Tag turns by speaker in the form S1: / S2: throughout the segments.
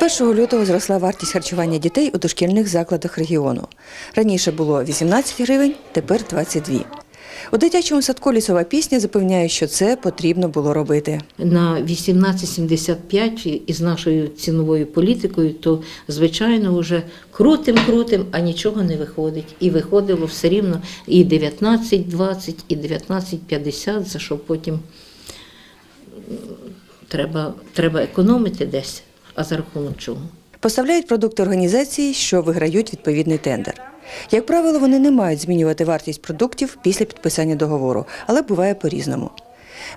S1: З 1 лютого зросла вартість харчування дітей у дошкільних закладах регіону. Раніше було 18 гривень, тепер 22. У дитячому садку лісова пісня запевняє, що це потрібно було робити.
S2: на 18,75 із нашою ціновою політикою, то звичайно вже крутим, крутим, а нічого не виходить. І виходило все рівно і 19,20, і 19,50, за що потім треба, треба економити десь, а за рахунок чого.
S1: Поставляють продукти організації, що виграють відповідний тендер. Як правило, вони не мають змінювати вартість продуктів після підписання договору, але буває по-різному.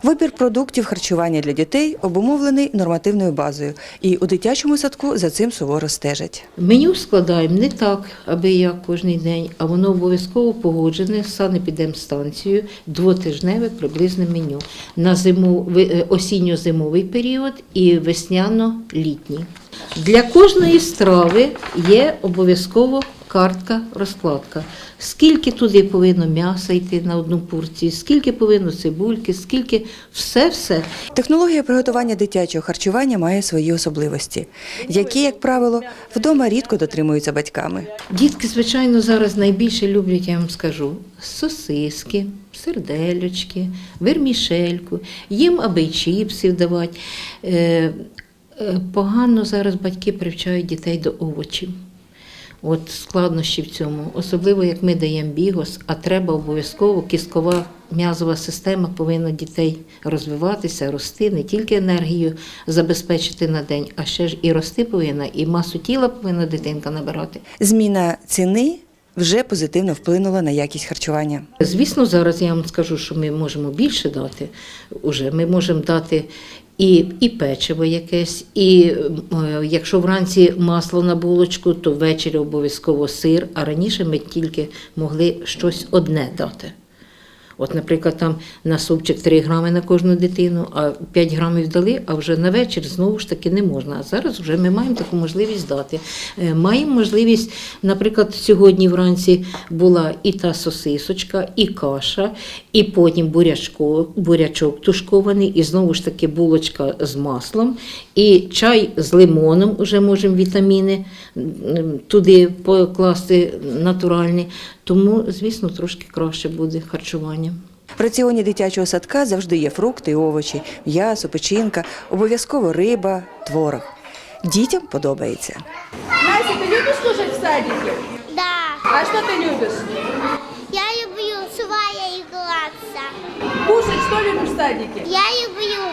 S1: Вибір продуктів харчування для дітей обумовлений нормативною базою, і у дитячому садку за цим суворо стежать.
S2: Меню складаємо не так, аби як кожен день, а воно обов'язково погоджене з санепідемстанцією двотижневе приблизне меню на зиму, е, осінньо-зимовий період і весняно-літній. Для кожної страви є обов'язково картка розкладка. Скільки туди повинно м'яса йти на одну порцію, скільки повинно цибульки, скільки все-все.
S1: Технологія приготування дитячого харчування має свої особливості, які, як правило, вдома рідко дотримуються батьками.
S2: Дітки, звичайно, зараз найбільше люблять, я вам скажу, сосиски, сердельочки, вермішельку, їм аби чіпсів давати. Е, Погано зараз батьки привчають дітей до овочів. От складнощі в цьому, особливо як ми даємо бігос, а треба обов'язково кісткова м'язова система повинна дітей розвиватися, рости, не тільки енергію забезпечити на день, а ще ж і рости повинна, і масу тіла повинна дитинка набирати.
S1: Зміна ціни вже позитивно вплинула на якість харчування.
S2: Звісно, зараз я вам скажу, що ми можемо більше дати. Уже ми можемо дати і, і печиво якесь, і е, якщо вранці масло на булочку, то ввечері обов'язково сир, а раніше ми тільки могли щось одне дати. От, наприклад, там на супчик 3 грами на кожну дитину, а 5 грамів дали, а вже на вечір знову ж таки не можна. А зараз вже ми маємо таку можливість дати. Е, Маємо можливість, наприклад, сьогодні вранці була і та сосисочка, і каша, і потім бурячко, бурячок тушкований, і знову ж таки булочка з маслом, і чай з лимоном, вже можемо вітаміни туди покласти натуральні. Тому, звісно, трошки краще буде харчування.
S1: В раціоні дитячого садка завжди є фрукти і овочі, м'ясо, печінка, обов'язково риба, творог. Дітям подобається.
S3: Настя, ты любишь кушать в садике?
S4: Да,
S3: А что ты любишь?
S4: я люблю свая играться.
S3: Кушать что любишь в садике?
S4: Я люблю.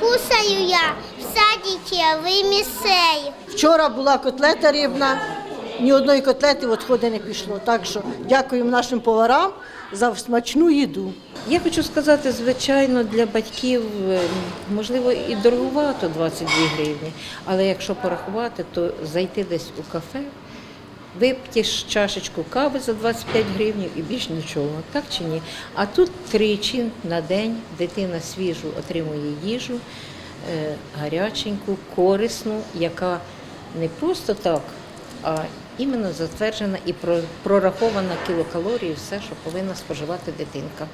S4: Кусаю я в садике в місеї.
S5: Вчора була котлета рибна, ні одної котлети відходи не пішло. Так що дякуємо нашим поварам за смачну їду.
S2: Я хочу сказати, звичайно, для батьків е, можливо і дороговато 22 гривні, але якщо порахувати, то зайти десь у кафе, ж чашечку кави за 25 гривень і більш нічого, так чи ні? А тут тричі на день дитина свіжу отримує їжу, е, гаряченьку, корисну, яка не просто так, а іменно затверджена і про- прорахована кілокалорії, все, що повинна споживати дитинка.